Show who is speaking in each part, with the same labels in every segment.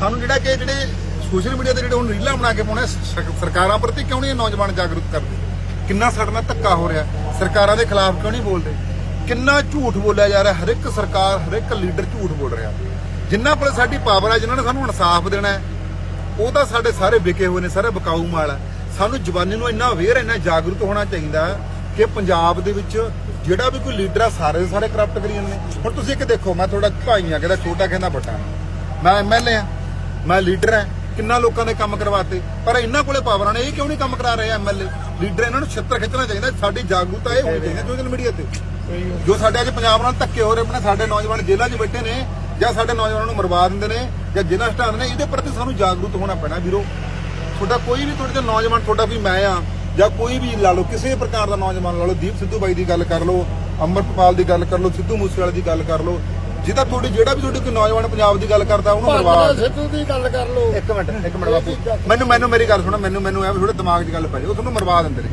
Speaker 1: ਸਾਨੂੰ ਜਿਹੜਾ ਕਿ ਜਿਹੜੇ ਸੋਸ਼ਲ ਮੀਡੀਆ ਤੇ ਜਿਹੜੇ ਹੁਣ ਰੀਲਾਂ ਬਣਾ ਕੇ ਪਾਉਣੇ ਸਰ- ਸਰਕਾਰਾਂ ਪ੍ਰਤੀ ਕਿਉਂ ਨਹੀਂ ਇਹ ਨੌਜਵਾਨ ਜਾਗਰੂਕ ਕਰਦੇ? ਕਿੰਨਾ ਸਾਡੇ ਨਾਲ ਧੱਕਾ ਹੋ ਰਿਹਾ? ਸਰਕਾਰਾਂ ਦੇ ਖਿਲਾਫ ਕਿਉਂ ਨਹੀਂ ਬੋਲਦੇ? ਕਿੰਨਾ ਝੂਠ ਬੋਲਿਆ ਜਾ ਰਿਹਾ? ਹਰ ਇੱਕ ਸਰਕਾਰ, ਹਰ ਇੱਕ ਲੀਡਰ ਝੂਠ ਬੋਲ ਰਿਹਾ। ਜਿੰਨਾ ਕੋਲ ਸਾਡੀ ਪਾਵਰ ਹੈ ਜਿਨ੍ਹਾਂ ਨੇ ਸਾਨੂੰ ਇਨਸਾਫ ਦੇਣਾ ਹੈ, ਉਹ ਤਾਂ ਸਾਡੇ ਸਾਰੇ ਵਿਕੇ ਹੋਏ ਨੇ, ਸਾਰੇ ਬਕਾਊ ਮਾਲ ਹੈ ਸਾਨੂੰ ਜਵਾਨੀ ਨੂੰ ਇੰਨਾ ਅਵੇਅਰ, ਇੰਨਾ ਜਾਗਰੂਕ ਹੋਣਾ ਚਾਹੀਦਾ ਕਿ ਪੰਜਾਬ ਦੇ ਵਿੱਚ ਜਿਹੜਾ ਵੀ ਕੋਈ ਲੀਡਰ ਆ, ਸਾਰੇ ਦੇ ਸਾਰੇ ਕਰਪਟ ਕਰੀ ਜਾਂਦੇ ਹੁਣ ਤੁਸੀਂ ਇੱਕ ਦੇਖੋ, ਮੈਂ ਤੁਹਾਡਾ ਭਾਈ ਆ, ਕਹਿੰਦਾ ਛੋਟਾ, ਕਹਿੰਦਾ ਵੱਡਾ। ਮੈਂ ਐਮਐਲਏ ਆ। ਮੈਂ ਲੀਡਰ ਆ ਕਿੰਨਾ ਲੋਕਾਂ ਨੇ ਕੰਮ ਕਰਵਾਤੇ, ਪਰ ਇਹਨਾਂ ਕੋਲੇ ਪਾਵਰਾਂ ਨੇ ਇਹ ਕਿਉਂ ਨਹੀਂ ਕੰਮ ਕਰਾ ਰਹੇ ਐਮਐਲਏ ਲੀਡਰ ਇਹਨਾਂ ਨੂੰ ਛਿੱਤਰ ਖਿੱਚਣਾ ਚਾਹੀਦਾ, ਸਾਡੀ ਜਾਗਰੂਕਤਾ ਇਹ ਹੋਣੀ ਚਾਹੀਦੀ ਸੋਸ਼ਲ ਮੀਡੀਆ ਤੇ। ਜੋ ਸਾਡੇ ਅੱਜ ਪੰਜਾਬ ਨਾਲ ਧੱਕੇ ਹੋ ਰਹੇ ਨੇ, ਸਾਡੇ ਨੌਜਵਾਨ ਜੇਲ੍ਹਾਂ 'ਚ ਬੈਠੇ ਨੇ, ਜਾਂ ਸਾਡੇ ਨੌਜਵਾਨਾਂ ਨੂੰ ਮਰਵਾ ਦਿੰਦੇ ਨੇ, ਜਾਂ ਜਿਨ੍ਹਾਂ ਹਟਾਉਂਦੇ ਨੇ, ਇਹਦੇ ਪ੍ਰਤੀ ਸਾਨੂੰ ਜਾਗਰੂਕ ਹੋਣਾ ਪੈਣਾ ਵੀਰੋ। ਤੁਹਾਡਾ ਕੋਈ ਵੀ ਤੁਹਾਡੇ ਤੋਂ ਨੌਜਵਾਨ, ਤੁਹਾਡਾ ਵੀ ਮੈਂ ਆ, ਜਾਂ ਕੋਈ ਵੀ ਲਾ ਲਓ, ਕਿਸੇ ਪ੍ਰਕਾਰ ਦਾ ਨੌਜਵਾਨ ਲਾ ਲਓ, ਦੀਪ ਸਿੱਧੂ ਬਾਈ ਦੀ ਗੱਲ ਕਰ ਲਓ ਅੰਮ੍ਰਿਤਪਾਲ ਦੀ ਗੱਲ ਕਰ ਲਓ, ਸਿੱਧੂ ਮੂਸੇਵਾਲੇ ਦੀ ਗੱਲ ਕਰ ਲਓ ਜਿਹਦਾ ਤੁਹਾਡੀ ਜਿਹੜਾ ਵੀ ਤੁਹਾਡੀ ਕੋਈ ਨੌਜਵਾਨ ਪੰਜਾਬ ਦੀ ਗੱਲ ਕਰਦਾ ਉਹਨੂੰ ਮਰਵਾ
Speaker 2: ਭਾਰਤ ਸਿੱਧੂ ਦੀ ਗੱਲ ਕਰ ਲਓ।
Speaker 1: ਇੱਕ ਮਿੰਟ ਇੱਕ ਮਿੰਟ ਬਾਪੂ। ਮੈਨੂੰ ਮੈਨੂੰ ਮੇਰੀ ਗੱਲ ਸੁਣੋ ਮੈਨੂੰ ਮੈਨੂੰ ਐ ਥੋੜੇ ਦਿਮਾਗ 'ਚ ਗੱਲ ਪੈ ਉਹ ਤੁਹਾਨੂੰ ਮਰਵਾ ਦਿੰਦੇ ਨੇ।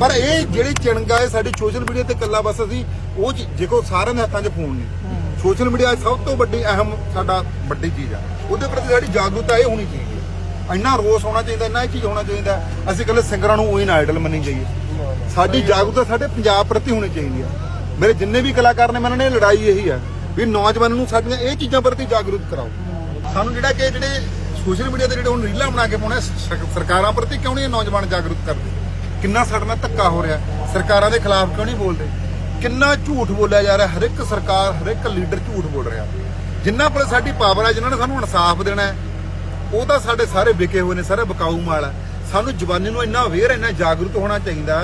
Speaker 1: ਪਰ ਇਹ ਜਿਹੜੀ ਚਿਣਗਾ ਹੈ ਸਾਡੀ ਸੋਸ਼ਲ ਮੀਡੀਆ ਤੇ ਕੱਲਾ ਬਸ ਅਸੀਂ ਉਹ ਦੇਖੋ ਸਾਰਿਆਂ ਦੇ ਹੱਥਾਂ 'ਚ ਫੋਨ ਨੇ। ਸੋਸ਼ਲ ਮੀਡੀਆ ਸਭ ਤੋਂ ਵੱਡੀ ਅਹਿਮ ਸਾਡਾ ਵੱਡੀ ਚੀਜ਼ ਆ। ਉਹਦੇ ਪ੍ਰਤੀ ਸਾਡੀ ਜਾਗਰੂਕਤਾ ਇਹ ਹੋਣੀ ਚਾਹੀਦੀ ਹੈ। ਇੰਨਾ ਰੋਸ ਹੋਣਾ ਚਾਹੀਦਾ ਇੰਨਾ ਇਹ ਚੀਜ਼ ਹੋਣਾ ਚਾਹੀਦਾ ਅਸੀਂ ਕੱਲੇ ਸਿੰਗਰਾਂ ਨੂੰ ਉਹੀ ਨਾ ਆਈਡਲ ਮੰਨੀ ਜਾਈਏ। ਸਾਡੀ ਜਾਗਰੂਕਤਾ ਸਾਡੇ ਪੰਜਾਬ ਪ੍ਰਤੀ ਹੋਣੀ ਚਾਹੀਦੀ ਆ ਮੇਰੇ ਜਿੰਨੇ ਵੀ ਕਲਾਕਾਰ ਨੇ ਮੈਨੂੰ ਨੇ ਲੜਾਈ ਇਹੀ ਆ ਵੀ ਨੌਜਵਾਨਾਂ ਨੂੰ ਸਾਡੀਆਂ ਇਹ ਚੀਜ਼ਾਂ ਪ੍ਰਤੀ ਜਾਗਰੂਕ ਕਰਾਓ। ਸਾਨੂੰ ਜਿਹੜਾ ਕਿ ਜਿਹੜੇ ਸੋਸ਼ਲ ਮੀਡੀਆ ਤੇ ਜਿਹੜੇ ਹੁਣ ਰੀਲਾਂ ਬਣਾ ਕੇ ਪਾਉਣੇ ਸਰਕਾਰਾਂ ਪ੍ਰਤੀ ਕਿਉਂ ਨਹੀਂ ਇਹ ਨੌਜਵਾਨ ਜਾਗਰੂਕ ਕਰਦੇ? ਕਿੰਨਾ ਸਾਡੇ ਨਾਲ ਧੱਕਾ ਹੋ ਰਿਹਾ? ਸਰਕਾਰਾਂ ਦੇ ਖਿਲਾਫ ਕਿਉਂ ਨਹੀਂ ਬੋਲਦੇ? ਕਿੰਨਾ ਝੂਠ ਬੋਲਿਆ ਜਾ ਰਿਹਾ? ਹਰ ਇੱਕ ਸਰਕਾਰ, ਹਰ ਇੱਕ ਲੀਡਰ ਝੂਠ ਬੋਲ ਰਿਹਾ। ਜਿੰਨਾ ਕੋਲ ਸਾਡੀ ਪਾਵਰ ਹੈ ਜਿਨ੍ਹਾਂ ਨੇ ਸਾਨੂੰ ਇਨਸਾਫ ਦੇਣਾ ਹੈ, ਉਹ ਤਾਂ ਸਾਡੇ ਸਾਰੇ ਵਿਕੇ ਹੋਏ ਨੇ, ਸਾਰੇ ਬਕਾਊ ਮਾਲ ਹੈ ਸਾਨੂੰ ਜਵਾਨੀ ਨੂੰ ਇੰਨਾ ਅਵੇਅਰ, ਇੰਨਾ ਜਾਗਰੂਕ ਹੋਣਾ ਚਾਹੀਦਾ।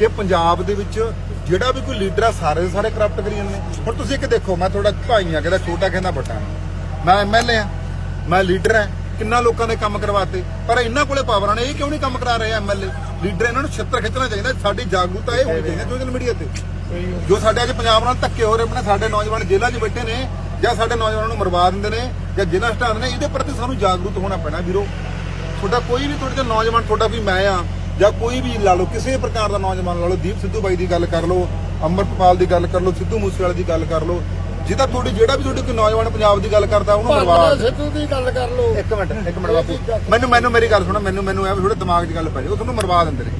Speaker 1: ਕਿ ਪੰਜਾਬ ਦੇ ਵਿੱਚ ਜਿਹੜਾ ਵੀ ਕੋਈ ਲੀਡਰ ਆ, ਸਾਰੇ ਦੇ ਸਾਰੇ ਕਰਪਟ ਕਰੀ ਜਾਂਦੇ ਨੇ। ਹੁਣ ਤੁਸੀਂ ਇੱਕ ਦੇਖੋ, ਮੈਂ ਤੁਹਾਡਾ ਭਾਈ ਆ, ਕਹਿੰਦਾ ਛੋਟਾ, ਕਹਿੰਦਾ ਵੱਡਾ। ਮੈਂ ਐਮਐਲਏ ਆ, ਮੈਂ ਲੀਡਰ ਆ, ਕਿੰਨਾ ਲੋਕਾਂ ਦੇ ਕੰਮ ਕਰਵਾਤੇ, ਪਰ ਇਹਨਾਂ ਕੋਲੇ ਪਾਵਰਾਂ ਨੇ, ਇਹ ਕਿਉਂ ਨਹੀਂ ਕੰਮ ਕਰਾ ਰਹੇ ਐਮਐਲਏ ਲੀਡਰ ਇਹਨਾਂ ਨੂੰ ਛਿੱਤਰ ਖਿੱਚਣਾ ਚਾਹੀਦਾ, ਸਾਡੀ ਜਾਗਰੂਕਤਾ ਇਹ ਹੋਣੀ ਚਾਹੀਦੀ ਸੋਸ਼ਲ ਮੀਡੀਆ ਤੇ। ਜੋ ਸਾਡੇ ਅੱਜ ਪੰਜਾਬ ਨਾਲ ਧੱਕੇ ਹੋ ਰਹੇ ਨੇ, ਸਾਡੇ ਨੌਜਵਾਨ ਜੇਲ੍ਹਾਂ 'ਚ ਬੈਠੇ ਨੇ, ਜਾਂ ਸਾਡੇ ਨੌਜਵਾਨਾਂ ਨੂੰ ਮਰਵਾ ਦਿੰਦੇ ਨੇ, ਜਾਂ ਜਿਨ੍ਹਾਂ ਹਟਾਉਂਦੇ ਨੇ, ਇਹਦੇ ਪ੍ਰਤੀ ਸਾਨੂੰ ਜਾਗਰੂਕ ਹੋਣਾ ਪੈਣਾ, ਵੀਰੋ। ਤੁਹਾਡਾ ਕੋਈ ਵੀ, ਤੁਹਾਡੇ ਤੋਂ ਨੌਜਵਾਨ, ਤੁਹਾਡਾ ਵੀ ਮੈਂ ਆ ਜਾਂ ਕੋਈ ਵੀ ਲਾ ਲਓ ਕਿਸੇ ਪ੍ਰਕਾਰ ਦਾ ਨੌਜਵਾਨ ਲਾ ਲਓ ਦੀਪ ਸਿੱਧੂ ਬਾਈ ਦੀ ਗੱਲ ਕਰ ਲਓ ਅੰਮ੍ਰਿਤਪਾਲ ਦੀ ਗੱਲ ਕਰ ਲਓ ਸਿੱਧੂ ਮੂਸੇਵਾਲੇ ਦੀ ਗੱਲ ਕਰ ਲਓ ਜਿਹਦਾ ਤੁਹਾਡੀ ਜਿਹੜਾ ਵੀ ਤੁਹਾਡੀ ਕੋਈ ਨੌਜਵਾਨ ਪੰਜਾਬ ਦੀ ਗੱਲ ਕਰਦਾ ਉਹਨੂੰ ਮਰਵਾ
Speaker 2: ਸਿੱਧੂ ਦੀ ਗੱਲ ਕਰ ਲਓ।
Speaker 1: ਇੱਕ ਮਿੰਟ ਇੱਕ ਮਿੰਟ ਬਾਪੂ। ਮੈਨੂੰ ਮੈਨੂੰ ਮੇਰੀ ਗੱਲ ਸੁਣੋ ਮੈਨੂੰ ਮੈਨੂੰ ਐ ਵੀ ਥੋੜੇ ਦਿਮਾਗ 'ਚ ਗੱਲ ਪੈ ਉਹ ਤੁਹਾਨੂੰ ਮਰਵਾ ਦਿੰਦੇ ਨੇ।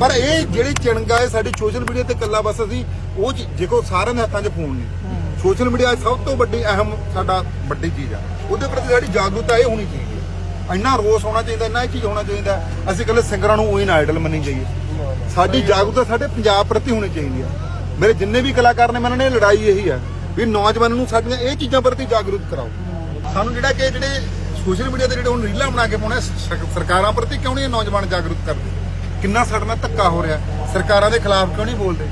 Speaker 1: ਪਰ ਇਹ ਜਿਹੜੀ ਚਿਣਗਾ ਹੈ ਸਾਡੀ ਸੋਸ਼ਲ ਮੀਡੀਆ ਤੇ ਕੱਲਾ ਬਸ ਅਸੀਂ ਉਹ ਦੇਖੋ ਸਾਰਿਆਂ ਦੇ ਹੱਥਾਂ 'ਚ ਫੋਨ ਨੇ। ਸੋਸ਼ਲ ਮੀਡੀਆ ਸਭ ਤੋਂ ਵੱਡੀ ਅਹਿਮ ਸਾਡਾ ਵੱਡੀ ਚੀਜ਼ ਆ। ਉਹਦੇ ਪ੍ਰਤੀ ਸਾਡੀ ਜਾਗਰੂਕਤਾ ਇਹ ਹੋਣੀ ਚਾਹੀਦੀ। ਹੈ ਇੰਨਾ ਰੋਸ ਹੋਣਾ ਚਾਹੀਦਾ, ਇੰਨਾ ਇਹ ਚੀਜ਼ ਹੋਣਾ ਚਾਹੀਦਾ, ਅਸੀਂ ਕੱਲੇ ਸਿੰਗਰਾਂ ਨੂੰ ਉਹੀ ਨਾ ਆਈਡਲ ਮੰਨੀ ਜਾਈਏ। ਸਾਡੀ ਜਾਗਰੂਕਤਾ ਸਾਡੇ ਪੰਜਾਬ ਪ੍ਰਤੀ ਹੋਣੀ ਚਾਹੀਦੀ ਆ। ਮੇਰੇ ਜਿੰਨੇ ਵੀ ਕਲਾਕਾਰ ਨੇ ਮੈਨੂੰ ਨੇ ਲੜਾਈ ਇਹੀ ਆ ਵੀ ਨੌਜਵਾਨਾਂ ਨੂੰ ਸਾਡੀਆਂ ਇਹ ਚੀਜ਼ਾਂ ਪ੍ਰਤੀ ਜਾਗਰੂਕ ਕਰਾਓ। ਸਾਨੂੰ ਜਿਹੜਾ ਕਿ ਜਿਹੜੇ ਸੋਸ਼ਲ ਮੀਡੀਆ ਤੇ ਜਿਹੜੇ ਹੁਣ ਰੀਲਾਂ ਬਣਾ ਕੇ ਪਾਉਣੇ ਸਰਕਾਰਾਂ ਪ੍ਰਤੀ ਕਿਉਂ ਨਹੀਂ ਨੌਜਵਾਨ ਜਾਗਰੂਕ ਕਰਦੇ? ਕਿੰਨਾ ਸਾਡੇ ਨਾਲ ਧੱਕਾ ਹੋ ਰਿਹਾ? ਸਰਕਾਰਾਂ ਦੇ ਖਿਲਾਫ ਕਿਉਂ ਨਹੀਂ ਬੋਲਦੇ?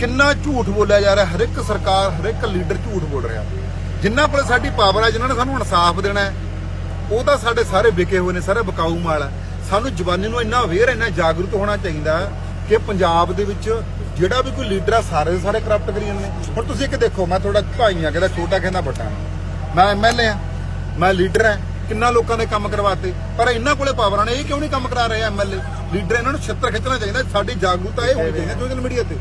Speaker 1: ਕਿੰਨਾ ਝੂਠ ਬੋਲਿਆ ਜਾ ਰਿਹਾ? ਹਰ ਇੱਕ ਸਰਕਾਰ, ਹਰ ਇੱਕ ਲੀਡਰ ਝੂਠ ਬੋਲ ਰਿਹਾ। ਜਿੰਨਾ ਕੋਲ ਸਾਡੀ ਪਾਵਰ ਹੈ ਜਿਨ੍ਹਾਂ ਨੇ ਸਾਨੂੰ ਇਨਸਾਫ ਦੇਣਾ ਹੈ ਉਹ ਤਾਂ ਸਾਡੇ ਸਾਰੇ ਵਿਕੇ ਹੋਏ ਨੇ, ਸਾਰੇ ਬਕਾਊ ਮਾਲ ਹੈ ਸਾਨੂੰ ਜਵਾਨੀ ਨੂੰ ਇੰਨਾ ਅਵੇਅਰ, ਇੰਨਾ ਜਾਗਰੂਕ ਹੋਣਾ ਚਾਹੀਦਾ ਕਿ ਪੰਜਾਬ ਦੇ ਵਿੱਚ ਜਿਹੜਾ ਵੀ ਕੋਈ ਲੀਡਰ ਆ, ਸਾਰੇ ਸਾਰੇ ਕਰਪਟ ਕਰੀ ਜਾਂਦੇ ਨੇ। ਹੁਣ ਤੁਸੀਂ ਇੱਕ ਦੇਖੋ, ਮੈਂ ਤੁਹਾਡਾ ਭਾਈ ਆ, ਕਹਿੰਦਾ ਛੋਟਾ, ਕਹਿੰਦਾ ਵੱਡਾ। ਮੈਂ ਐਮਐਲਏ ਆ, ਮੈਂ ਲੀਡਰ ਆ, ਕਿੰਨਾ ਲੋਕਾਂ ਨੇ ਕੰਮ ਕਰਵਾਤੇ, ਪਰ ਇਹਨਾਂ ਕੋਲੇ ਪਾਵਰਾਂ ਨੇ, ਇਹ ਕਿਉਂ ਨਹੀਂ ਕੰਮ ਕਰਾ ਰਹੇ ਐਮਐਲਏ ਲੀਡਰ ਇਹਨਾਂ ਨੂੰ ਛੱਤਰ ਖਿੱਚਣਾ ਚਾਹੀਦਾ, ਸਾਡੀ ਜਾਗਰੂਕਤਾ ਇਹ ਹੋਣੀ ਚਾਹੀਦੀ ਸੋਸ਼ਲ ਮੀਡੀਆ ਤੇ।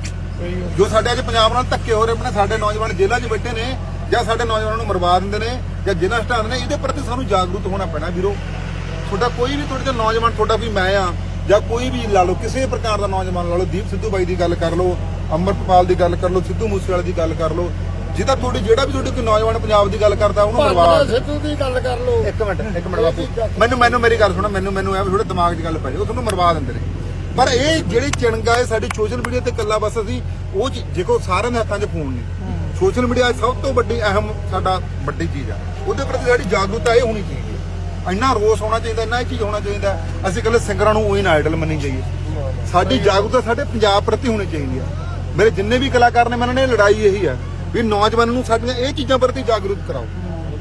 Speaker 1: ਜੋ ਸਾਡੇ ਅੱਜ ਪੰਜਾਬ ਨਾਲ ਧੱਕੇ ਹੋ ਰਹੇ ਨੇ ਸਾਡੇ ਨੌਜਵਾਨ ਜੇਲ੍ਹਾਂ 'ਚ ਬੈਠੇ ਨੇ ਜਾਂ ਸਾਡੇ ਨੌਜਵਾਨਾਂ ਨੂੰ ਮਰਵਾ ਦਿੰਦੇ ਨੇ ਜਾਂ ਜਿਨ੍ਹਾਂ ਹਟਾਉਂਦੇ ਨੇ ਇਹਦੇ ਪ੍ਰਤੀ ਸਾਨੂੰ ਜਾਗਰੂਕ ਹੋਣਾ ਪੈਣਾ ਵੀਰੋ। ਤੁਹਾਡਾ ਕੋਈ ਵੀ ਤੁਹਾਡੇ ਨੌਜਵਾਨ ਤੁਹਾਡਾ ਵੀ ਮੈਂ ਆ ਜਾਂ ਕੋਈ ਵੀ ਲਾ ਲਓ ਕਿਸੇ ਪ੍ਰਕਾਰ ਦਾ ਨੌਜਵਾਨ ਲਾ ਲਓ ਦੀਪ ਸਿੱਧੂ ਬਾਈ ਦੀ ਗੱਲ ਕਰ ਲਓ ਅੰਮ੍ਰਿਤਪਾਲ ਦੀ ਗੱਲ ਕਰ ਲਓ ਸਿੱਧੂ ਮੂਸੇਵਾਲੇ ਦੀ ਗੱਲ ਕਰ ਲਓ ਜਿਹਦਾ ਤੁਹਾਡੀ ਜਿਹੜਾ ਵੀ ਤੁਹਾਡੀ ਕੋਈ ਨੌਜਵਾਨ ਪੰਜਾਬ ਦੀ ਗੱਲ ਕਰਦਾ ਉਹਨੂੰ ਮਰਵਾ
Speaker 2: ਸਿੱਧੂ ਦੀ ਗੱਲ ਕਰ ਲਓ।
Speaker 1: ਇੱਕ ਮਿੰਟ ਇੱਕ ਮਿੰਟ ਬਾਪੂ। ਮੈਨੂੰ ਮੈਨੂੰ ਮੇਰੀ ਗੱਲ ਸੁਣੋ ਮੈਨੂੰ ਮੈਨੂੰ ਐ ਥੋੜੇ ਦਿਮਾਗ 'ਚ ਗੱਲ ਪੈ ਉਹ ਤੁਹਾਨੂੰ ਮਰਵਾ ਦਿੰਦੇ ਨੇ। ਪਰ ਇਹ ਜਿਹੜੀ ਚਿਣਗਾ ਹੈ ਸਾਡੀ ਸੋਸ਼ਲ ਮੀਡੀਆ ਤੇ ਕੱਲਾ ਬਸ ਅਸੀਂ ਉਹ ਦੇਖੋ ਸਾਰਿਆਂ ਦੇ ਹੱਥਾਂ 'ਚ ਫੋਨ ਨੇ। ਸੋਸ਼ਲ ਮੀਡੀਆ ਸਭ ਤੋਂ ਵੱਡੀ ਅਹਿਮ ਸਾਡਾ ਵੱਡੀ ਚੀਜ਼ ਆ। ਉਹਦੇ ਪ੍ਰਤੀ ਸਾਡੀ ਜਾਗਰੂਕਤਾ ਇਹ ਹੋਣੀ ਚਾਹੀਦੀ ਹੈ। ਇੰਨਾ ਰੋਸ ਹੋਣਾ ਚਾਹੀਦਾ, ਇੰਨਾ ਇਹ ਚੀਜ਼ ਹੋਣਾ ਚਾਹੀਦਾ, ਅਸੀਂ ਕੱਲੇ ਸਿੰਗਰਾਂ ਨੂੰ ਉਹੀ ਨਾ ਆਈਡਲ ਮੰਨੀ ਜਾਈਏ। ਸਾਡੀ ਜਾਗਰੂਕਤਾ ਸਾਡੇ ਪੰਜਾਬ ਪ੍ਰਤੀ ਹੋਣੀ ਚਾਹੀਦੀ ਆ ਮੇਰੇ ਜਿੰਨੇ ਵੀ ਕਲਾਕਾਰ ਨੇ ਮੈਨੂੰ ਨੇ ਲੜਾਈ ਇਹੀ ਆ ਵੀ ਨੌਜਵਾਨਾਂ ਨੂੰ ਸਾਡੀਆਂ ਇਹ ਚੀਜ਼ਾਂ ਪ੍ਰਤੀ ਜਾਗਰੂਕ ਕਰਾਓ।